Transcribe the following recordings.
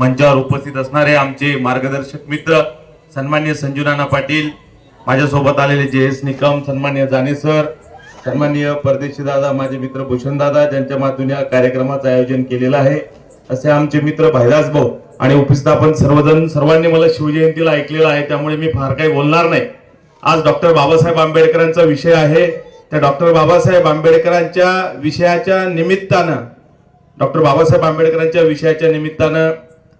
मंचावर उपस्थित असणारे आमचे मार्गदर्शक मित्र सन्मान्य संजूनाना पाटील माझ्यासोबत आलेले जे एस निकम सन्मान्य जाने सर सन्मान्य परदेशी दादा माझे मित्र भूषण दादा ज्यांच्या मातून या कार्यक्रमाचं आयोजन केलेलं आहे. असे आमचे मित्र भाईदास भाऊ आणि उपस्थित आपण सर्वजण सर्वांनी मला शिवजयंतीला ऐकलेलं आहे त्यामुळे मी फार काही बोलणार नाही. आज डॉक्टर बाबासाहेब आंबेडकरांचा विषय आहे. त्या डॉक्टर बाबासाहेब आंबेडकरांच्या विषयाच्या निमित्तानं डॉक्टर बाबासाहेब आंबेडकरांच्या विषयाच्या निमित्तानं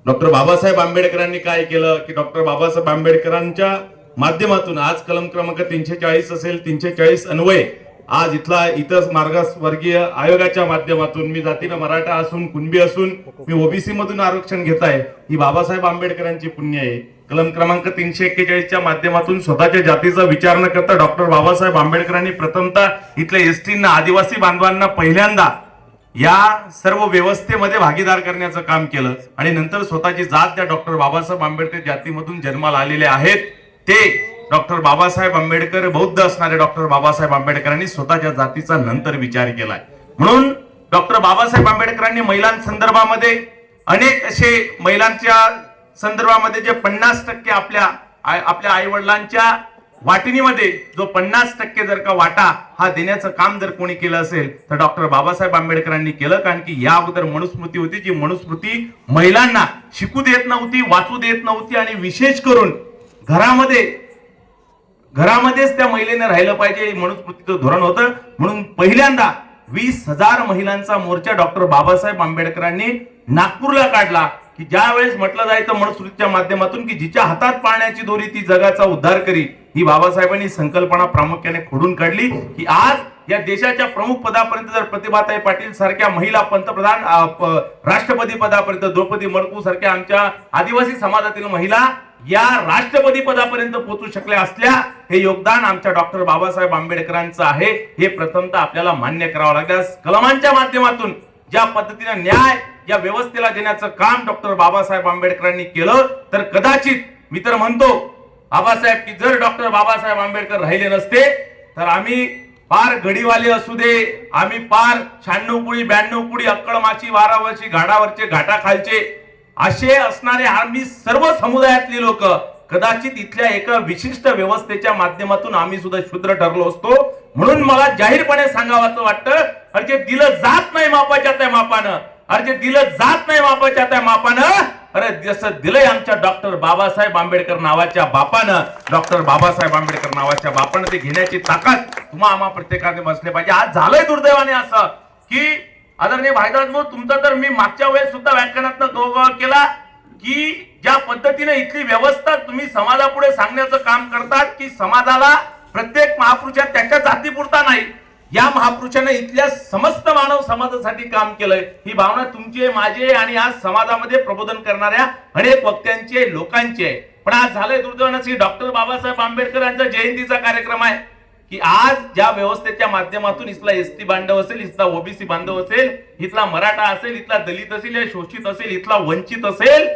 डॉक्टर बाबासाहेब आंबेडकरांनी काय केलं की डॉक्टर बाबासाहेब आंबेडकरांच्या माध्यमातून आज कलम क्रमांक तीनशे चाळीस असेल तीनशे चाळीस अन्वय आज इथला इतर मार्गवर्गीय आयोगाच्या माध्यमातून मी जातीनं मराठा असून कुणबी असून मी ओबीसी मधून आरक्षण घेत आहे. ही बाबासाहेब आंबेडकरांची पुण्य आहे. कलम क्रमांक तीनशे एक्केचाळीसच्या माध्यमातून स्वतःच्या जातीचा विचार न करता डॉक्टर बाबासाहेब आंबेडकरांनी प्रथमतः इथल्या एसटींना आदिवासी बांधवांना पहिल्यांदा या सर्व व्यवस्थेमध्ये भागीदार करण्याचं काम केलं आणि नंतर स्वतःची जात त्या डॉक्टर बाबासाहेब आंबेडकर जातीमधून जन्माला आलेले आहेत. ते डॉक्टर बाबासाहेब आंबेडकर बौद्ध असणारे डॉक्टर बाबासाहेब आंबेडकरांनी स्वतःच्या जातीचा नंतर विचार केलाय. म्हणून डॉक्टर बाबासाहेब आंबेडकरांनी महिलांसंदर्भामध्ये अनेक असे महिलांच्या संदर्भामध्ये जे पन्नास टक्के आपल्या आपल्या आई वाटणीमध्ये जो पन्नास टक्के जर का वाटा हा देण्याचं काम जर कोणी केलं असेल तर डॉक्टर बाबासाहेब आंबेडकरांनी केलं. कारण की या अगोदर मनुस्मृती होती जी मनुस्मृती महिलांना शिकू देत नव्हती वाचू देत नव्हती आणि विशेष करून घरामध्ये घरामध्येच त्या महिलेने राहिलं पाहिजे मनुस्मृतीचं धोरण होतं. म्हणून पहिल्यांदा वीस हजार महिलांचा मोर्चा डॉक्टर बाबासाहेब आंबेडकरांनी नागपूरला काढला. की ज्या वेळेस म्हटलं जायचं मनुस्मृतीच्या माध्यमातून की जिच्या हातात पाळण्याची दोरी ती जगाचा उद्धार करी. ही बाबासाहेबांनी संकल्पना प्रामुख्याने खोडून काढली की आज या देशाच्या प्रमुख पदापर्यंत जर प्रतिभाताई पाटील सारख्या महिला पंतप्रधान राष्ट्रपती पदापर्यंत द्रौपदी मडकू सारख्या आमच्या आदिवासी समाजातील महिला या राष्ट्रपती पदापर्यंत पोहोचू शकल्या असल्या हे योगदान आमच्या डॉक्टर बाबासाहेब आंबेडकरांचं आहे. हे प्रथमतः आपल्याला मान्य करावं लागलं कलमांच्या माध्यमातून ज्या पद्धतीने न्याय या व्यवस्थेला देण्याचं काम डॉक्टर बाबासाहेब आंबेडकरांनी केलं तर कदाचित मी तर म्हणतो बाबासाहेब की जर डॉक्टर बाबासाहेब आंबेडकर राहिले नसते तर आम्ही पार गडीवाले असू दे आम्ही पार शहाण्णव कुळी ब्याण्णव कुळी अक्कळमाची वारावरची घाडावरचे घाटाखालचे असे असणारे आम्ही सर्व समुदायातले लोक कदाचित इथल्या एका विशिष्ट व्यवस्थेच्या माध्यमातून आम्ही सुद्धा शूद्र ठरलो असतो. म्हणून मला जाहीरपणे सांगावं वाटतं अरे जे दिलं जात नाही मापाच्या त्या मापानं अरे जे दिलं जात नाही मापाच्या त्या मापानं अरे जसं दिलंय आमच्या डॉक्टर बाबासाहेब आंबेडकर नावाच्या बापानं डॉक्टर बाबासाहेब आंबेडकर नावाच्या बापानं ते घेण्याची ताकद तुम्हा आम्हा प्रत्येकाने बसले पाहिजे. आज झालंय दुर्दैवाने असं की आदरणीय भाईदास भाऊ तुमचा तर मी मागच्या वेळेस सुद्धा व्याख्यानात गौरव केला की ज्या पद्धतीने इथली व्यवस्था तुम्ही समाजापुढे सांगण्याचं काम करतात की समाजाला प्रत्येक महापुरुषात त्याच्या जातीपुरता नाही या महापुरुषाने इथल्या समस्त मानव समाजासाठी काम केलंय. ही भावना तुमची आहे माझी आहे आणि आज समाजामध्ये प्रबोधन करणाऱ्या अनेक वक्त्यांची आहे लोकांची आहे. पण आज झालंय दुर्दैवानं डॉक्टर बाबासाहेब आंबेडकर यांचा जयंतीचा कार्यक्रम आहे. की आज ज्या व्यवस्थेच्या माध्यमातून इथला एसटी बांधव असेल इथला ओबीसी बांधव असेल इथला मराठा असेल इथला दलित असेल या शोषित असेल इथला वंचित असेल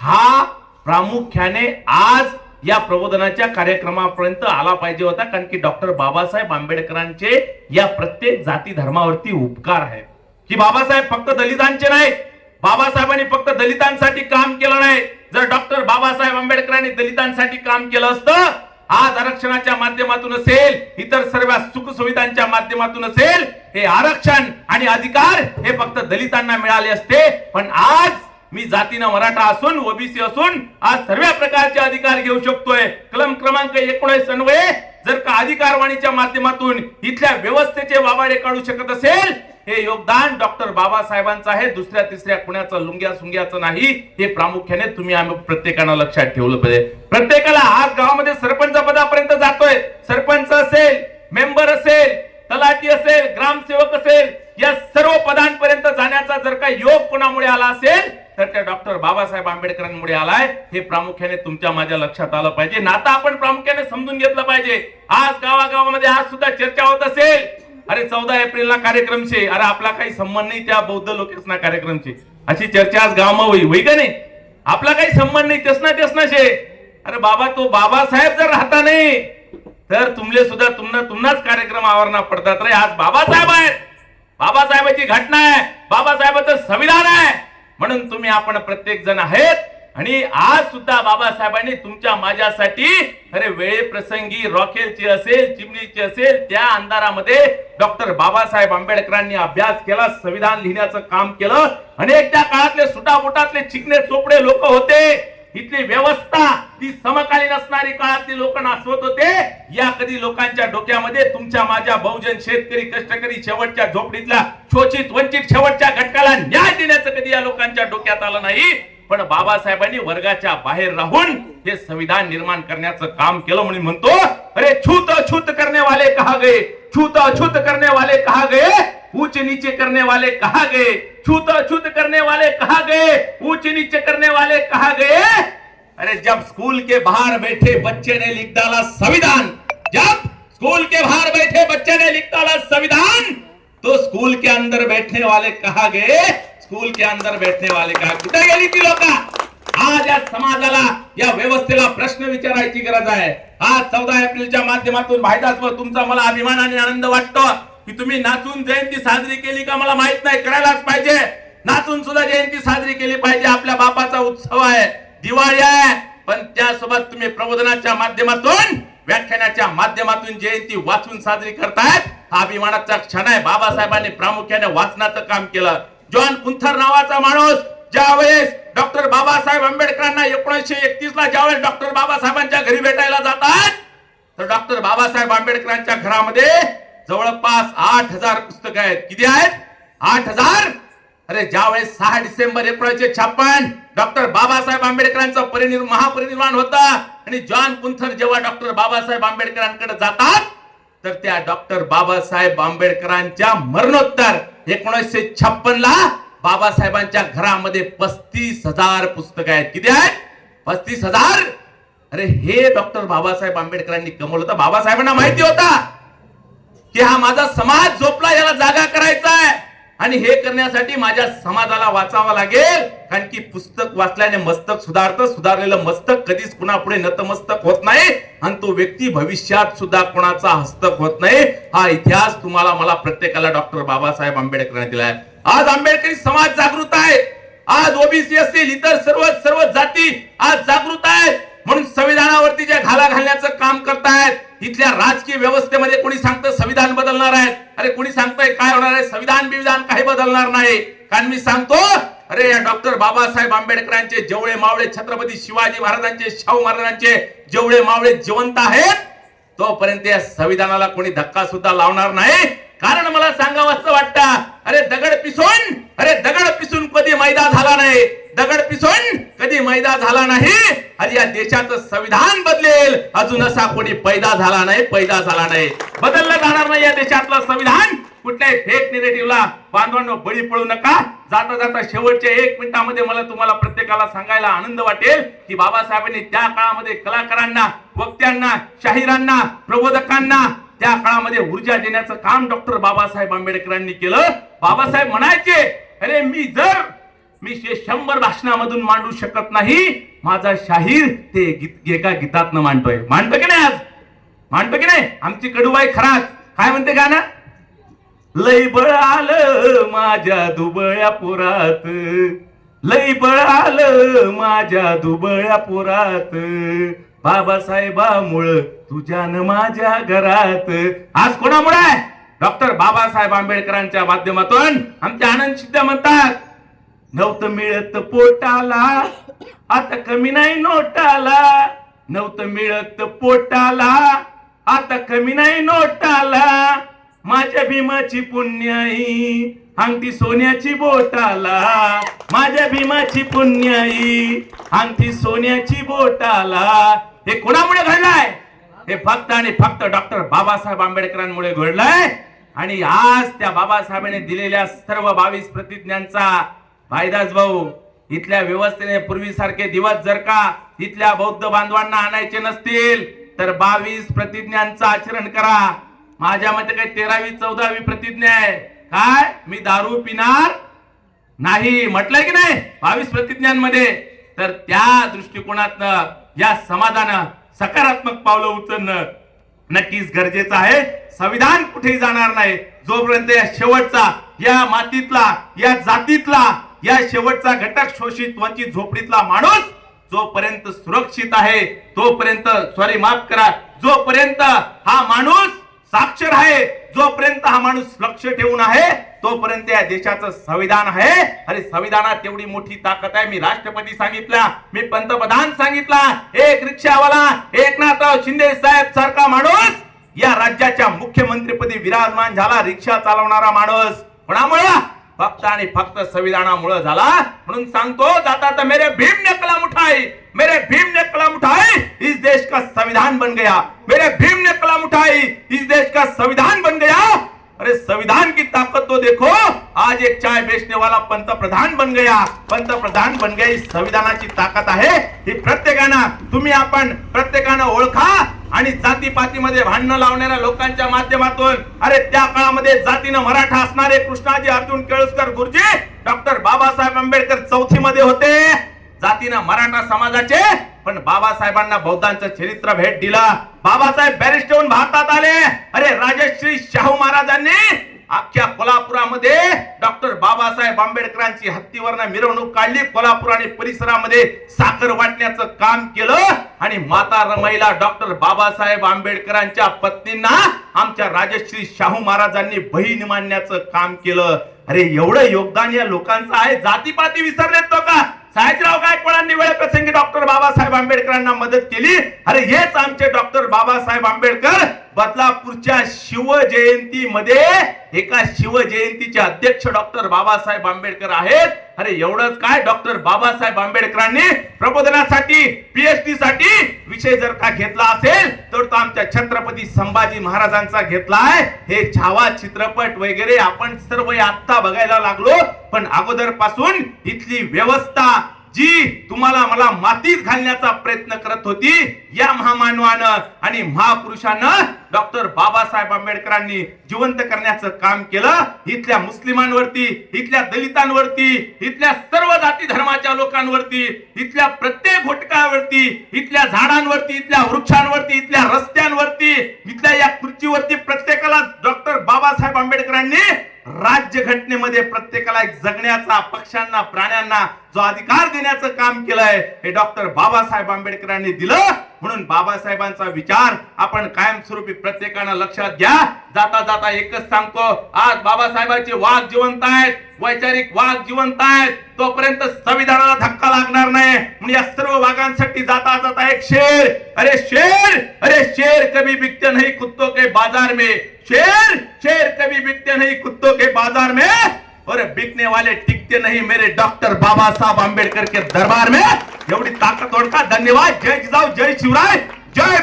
हा प्रामुख्याने आज या प्रबोधनाच्या कार्यक्रमापर्यंत आला पाहिजे होता कारण की डॉक्टर बाबासाहेब आंबेडकरांचे या प्रत्येक जाती धर्मावरती उपकार आहेत. की बाबासाहेब फक्त दलितांचे नाही बाबासाहेबांनी फक्त दलितांसाठी काम केलं नाही. जर डॉक्टर बाबासाहेब आंबेडकरांनी दलितांसाठी काम केलं असतं आज आरक्षणाच्या माध्यमातून असेल इतर सर्व सुखसुविधांच्या माध्यमातून असेल हे आरक्षण आणि अधिकार हे फक्त दलितांना मिळाले असते. पण आज मी जातीनं मराठा असून ओबीसी असून आज सर्व प्रकारचे अधिकार घेऊ शकतोय. कलम क्रमांक एकोणीस अन्वये जर का अधिकारवाणीच्या माध्यमातून इथल्या व्यवस्थेचे वावाडे काढू शकत असेल हे योगदान डॉक्टर बाबासाहेबांचं आहे. दुसऱ्या तिसऱ्या कुणाचं लुंग्या सुंग्याचं नाही. हे प्रामुख्याने तुम्ही आम्ही प्रत्येकानं लक्षात ठेवलं पाहिजे. प्रत्येकाला आज गावामध्ये सरपंच पदापर्यंत जातोय. सरपंच असेल मेंबर असेल तलाठी असेल ग्रामसेवक असेल या सर्व पदांपर्यंत जाण्याचा जर का योग कोणामुळे आला असेल तर त्या डॉक्टर बाबासाहेब आंबेडकरांमुळे आलाय. हे प्रामुख्याने तुमच्या माझ्या लक्षात आलं पाहिजे. नाता आपण प्रामुख्याने समजून घेतलं पाहिजे. आज गावागावामध्ये आज सुद्धा चर्चा होत असेल. अरे चौदा एप्रिलला कार्यक्रम शे अरे आपला काही संबंध नाही त्या बौद्ध लोकेसना कार्यक्रम शे अशी चर्चा आज गावमा होई होई का नाही? आपला काही संबंध नाही. तेच ना तेच शे अरे बाबा तो बाबासाहेब जर राहता नाही तर तुमले सुद्धा तुमना तुमनाच कार्यक्रम आवरणा पडतात रे. आज बाबासाहेब आहेत. बाबासाहेबाची घटना आहे. बाबासाहेबाचं संविधान आहे. म्हणून तुम्ही आपण प्रत्येक जण आहेत. आणि आज सुद्धा बाबासाहेबांनी तुमच्या माझ्यासाठी अरे वेळे प्रसंगी रॉकेलची असेल चिमणीची असेल त्या अंधारामध्ये डॉक्टर बाबासाहेब आंबेडकरांनी अभ्यास केला संविधान लिहिण्याचं काम केलं. अनेक त्या काळातले सुटाबुटातले चिकणे चोपडे लोक होते. इथली व्यवस्था ती समकालीन असणारी काळातली लोक नासवत होते. या कधी लोकांच्या डोक्यामध्ये तुमच्या माझ्या बहुजन शेतकरी कष्टकरी शेवटच्या झोपडीतल्या शोषित वंचित शेवटच्या घटकाला न्याय देण्याचं कधी या लोकांच्या डोक्यात आलं नाही? पण बाबासाहेबांनी वर्गाच्या बाहेर राहून हे संविधान निर्माण करण्याचं काम केलं म्हणून म्हणतो अरे छूत अछूत करणे वाले कहा गए? छूत अछूत करणे वाले कहा गए? ऊंच नीचे करने वाले कहा गए? छूत अछूत करने वाले कहा गए? ऊंच नीचे करने वाले कहा गए? अरे जब स्कूल के बाहर बैठे बच्चे ने लिख डाला संविधान जब स्कूल के बाहर बैठे बच्चे ने लिख डाला संविधान तो स्कूल के अंदर बैठने वाले कहा गए? स्कूल के अंदर बैठने वाले कहा कुठे गेली ती लोक? आज या समाजाला या व्यवस्थेला प्रश्न विचारायची गरज आहे. आज चौदा एप्रिलच्या माध्यमातून भाईदास व तुमचा मला अभिमान आणि आनंद वाटतो. की तुम्ही नाचून जयंती साजरी केली का मला माहीत नाही करायलाच पाहिजे. नाचून सुद्धा जयंती साजरी केली पाहिजे आपल्या बापाचा उत्सव आहे दिवाळी आहे. पण त्यासोबत तुम्ही प्रबोधनाच्या माध्यमातून व्याख्यानाच्या माध्यमातून जयंती वाचून साजरी करतायत. हा अभिमानाचा क्षण आहे. बाबासाहेबांनी प्रामुख्याने वाचनाचं काम केलं. जॉन कुंथर नावाचा माणूस ज्यावेळेस डॉक्टर बाबासाहेब आंबेडकरांना एकोणीसशे एकतीस ला ज्यावेळेस डॉक्टर बाबासाहेबांच्या घरी भेटायला जातात तर डॉक्टर बाबासाहेब आंबेडकरांच्या घरामध्ये जवळपास आठ हजार पुस्तकं आहेत. किती आहेत? आठ हजार? अरे ज्यावेळेस सहा डिसेंबर एकोणीसशे छप्पन डॉक्टर बाबासाहेब आंबेडकरांचा परिनिर्माण महापरिनिर्माण होता आणि जॉन पुंथर जेव्हा डॉक्टर बाबासाहेब आंबेडकरांकडे जातात तर त्या डॉक्टर बाबासाहेब आंबेडकरांच्या मरणोत्तर एकोणीसशे छप्पन ला बाबासाहेबांच्या घरामध्ये पस्तीस हजार पुस्तकं आहेत. किती आहेत? पस्तीस हजार? अरे हे डॉक्टर बाबासाहेब आंबेडकरांनी कमवलं होतं. बाबासाहेबांना माहिती होता. की हा माझा समाज झोपला याला जागा करायचा आहे. आणि हे करण्यासाठी माझ्या समाजाला वाचावा लागेल. कारण की पुस्तक वाचल्याने मस्तक सुधारतं सुधारलेलं मस्तक कधीच कुणा पुढे नतमस्तक होत नाही. आणि तो व्यक्ती भविष्यात सुद्धा कोणाचा हस्तक होत नाही. हा इतिहास तुम्हाला मला प्रत्येकाला डॉक्टर बाबासाहेब आंबेडकरांनी दिलाय. आज आंबेडकरी समाज जागृत आहे. आज ओबीसी असतील इतर सर्व सर्व जाती आज जागृत आहेत. म्हणून संविधानावरती जे घाला घालण्याचं काम करतायत इथल्या राजकीय व्यवस्थेमध्ये कोणी सांगतं संविधान बदलणार आहे अरे कोणी सांगतंय काय होणार आहे? संविधान बिविधान काही बदलणार नाही. कारण मी सांगतो अरे या डॉक्टर बाबासाहेब आंबेडकरांचे जेवढे मावळे छत्रपती शिवाजी महाराजांचे शाहू महाराजांचे जेवढे मावळे जिवंत आहेत. तोपर्यंत या संविधानाला कोणी धक्का सुद्धा लावणार नाही. कारण मला सांगावं असं वाटतं अरे दगड पिसून अरे दगड पिसून कधी मैदा झाला नाही? दगड पिसून कधी मैदा झाला नाही? अरे या देशाचं संविधान बदलेल. अजून असा कोणी पैदा झाला नाही पैदा झाला नाही. बदललं जाणार नाही या देशातलं संविधान. कुठल्याही फेक निगेटिव्हला बांधवांनो बळी पडू नका. जाता जाता शेवटच्या एक मिनिटामध्ये मला तुम्हाला प्रत्येकाला सांगायला आनंद वाटेल की बाबासाहेबांनी त्या काळामध्ये कलाकारांना वक्त्यांना शाहिरांना प्रबोधकांना त्या काळामध्ये ऊर्जा देण्याचं काम डॉक्टर बाबासाहेब आंबेडकरांनी केलं. बाबासाहेब म्हणायचे अरे मी जर मी शे- शंभर भाषणामधून मांडू शकत नाही माझा शाहीर ते गीत एका गीतातनं मांडतोय. मांडतो की नाही आज? मांडतो की नाही? आमची कडूबाई खराच काय म्हणते गाणं? लय बळ आलं माझ्या दुबळ्या पुरात. लय बळ आलं माझ्या दुबळ्या पुरात. बाबासाहेबामुळं तुझ्यान माझ्या घरात. आज कोणामुळे आहे? डॉक्टर बाबासाहेब आंबेडकरांच्या माध्यमातून आमच्या आनंद सिद्ध म्हणतात नव्हतं मिळत पोटाला आता कमी नाही नोटाला. नव्हतं मिळत पोटाला आता कमी नाही नोटाला. माझ्या भीमाची पुण्याई अंगठी सोन्याची बोटाला. माझ्या भीमाची पुण्याई अंगठी सोन्याची बोटाला. हे कोणामुळे घडलाय? हे फक्त आणि फक्त डॉक्टर बाबासाहेब आंबेडकरांमुळे घडलंय. आणि आज त्या बाबासाहेबांनी दिलेल्या सर्व बावीस प्रतिज्ञांचा भाईदास भाऊ. इथल्या व्यवस्थेने पूर्वीसारखे दिवस जर का इथल्या बौद्ध बांधवांना आणायचे नसतील तर बावीस प्रतिज्ञांचं आचरण करा. माझ्या मते काही तेरावी चौदावी प्रतिज्ञा आहे. काय? मी दारू पिणार नाही. म्हटलंय की नाही? बावीस प्रतिज्ञांमध्ये. तर त्या दृष्टिकोनातनं या समाजानं सकारात्मक पावलं उचलणं नक्कीच गरजेचं आहे. संविधान कुठेही जाणार नाही. जोपर्यंत या शेवटचा या मातीतला या जातीतला या शेवटचा घटक शोषित वंचित झोपडीतला माणूस जोपर्यंत सुरक्षित आहे तोपर्यंत सॉरी माफ करा जोपर्यंत हा माणूस साक्षर आहे. जोपर्यंत हा माणूस लक्ष ठेवून आहे तोपर्यंत या देशाचं संविधान आहे. अरे संविधानात तेवढी मोठी ताकद आहे. मी राष्ट्रपती सांगितला मी पंतप्रधान सांगितला एक रिक्षावाला एकनाथराव शिंदे साहेब सारखा माणूस. या राज्याच्या मुख्यमंत्रीपदी विराजमान झाला रिक्षा चालवणारा माणूस. कोणामुळे? फक्त आणि फक्त संविधानामुळे झाला. म्हणून सांगतो जाता तर मेरे भीम ने मुठाई मेरे भीम ने कलम उठाई इस देश का संविधान बन गया। मेरे भीम ने कलम उठाई इस देश का संविधान बन गया। अरे संविधान की ताकत तो देखो आज एक चाय बेचने वाला पंतप्रधान बन गया। पंतप्रधान बन गया ही संविधानाची ताकद आहे। ही प्रत्येकानं तुम्ही आपण प्रत्येकानं ओळखा आणि जातीपातीमध्ये भांडणं लावणाऱ्या लोकांच्या माध्यमातून अरे त्या काळामध्ये जातीनं मराठा असणारे कृष्णाजी अर्जुन केळुसकर गुरुजी डॉक्टर बाबासाहेब आंबेडकर चौथी मध्ये होते. जातीनं मराठा समाजाचे पण बाबासाहेबांना बौद्धांचं चरित्र भेट दिलं. बाबासाहेब बॅरिस्टर होऊन भारतात आले. अरे राजश्री शाहू महाराजांनी अख्ख्या कोल्हापुरामध्ये डॉक्टर बाबासाहेब आंबेडकरांची हत्तीवरनं मिरवणूक काढली. कोल्हापूर आणि परिसरामध्ये साखर वाटण्याचं काम केलं. आणि माता रमाईला डॉक्टर बाबासाहेब आंबेडकरांच्या पत्नींना आमच्या राजश्री शाहू महाराजांनी बहीण मानण्याचं काम केलं. अरे एवढं योगदान या लोकांचं आहे. जातीपाती विसरलेत तो का साहेबराव गायकवाडांनी वेळ प्रसंगी डॉक्टर बाबासाहेब आंबेडकरांना मदत केली. अरे हेच आमचे डॉक्टर बाबासाहेब आंबेडकर. बदलापूरच्या शिवजयंतीमध्ये एका शिवजयंतीचे अध्यक्ष डॉक्टर बाबासाहेब आंबेडकर आहेत. अरे एवढंच काय? डॉक्टर बाबासाहेब आंबेडकरांनी प्रबोधनासाठी पीएचडी साठी विषय जर का घेतला असेल तर तो आमच्या छत्रपती संभाजी महाराजांचा घेतलाय. हे छावा चित्रपट वगैरे आपण सर्व आत्ता बघायला लागलो. पण अगोदरपासून इथली व्यवस्था जी तुम्हाला मला मातीत घालण्याचा प्रयत्न करत होती या महामानवानं आणि महापुरुषानं डॉक्टर बाबासाहेब आंबेडकरांनी जिवंत करण्याचं काम केलं. इथल्या मुस्लिमांवरती इथल्या दलितांवरती इथल्या सर्व जाती धर्माच्या लोकांवरती इथल्या प्रत्येक घोटकावरती इथल्या झाडांवरती इथल्या वृक्षांवरती इथल्या रस्त्यांवरती इथल्या या खुर्चीवरती प्रत्येकाला डॉक्टर बाबासाहेब आंबेडकरांनी राज्य घटनेमध्ये प्रत्येकाला एक जगण्याचा पक्ष्यांना प्राण्यांना जो अधिकार देण्याचं काम केलंय हे डॉक्टर बाबासाहेब आंबेडकरांनी दिलं. म्हणून बाबासाहेबांचा विचार आपण कायमस्वरूपी प्रत्येकानं लक्षात घ्या. जाता जाता एकच सांगतो आज बाबासाहेबांचे वाघ जिवंत आहेत वैचारिक वाघ जिवंत आहेत. तोपर्यंत संविधानाला धक्का लागणार नाही. म्हणून या सर्व वाघांसाठी जाता जाता एक शेर. अरे शेर अरे शेर कभी बिकते नाही कुत्तो के बाजार में. शेर शेर कभी बिकते नहीं कुत्तों के बाज़ार में और बिकने वाले टिकते नहीं मेरे डॉक्टर बाबा साहब आंबेडकर के दरबार में। एवढी ताकद का धन्यवाद। जय जिजाऊ, जय शिवराय, जय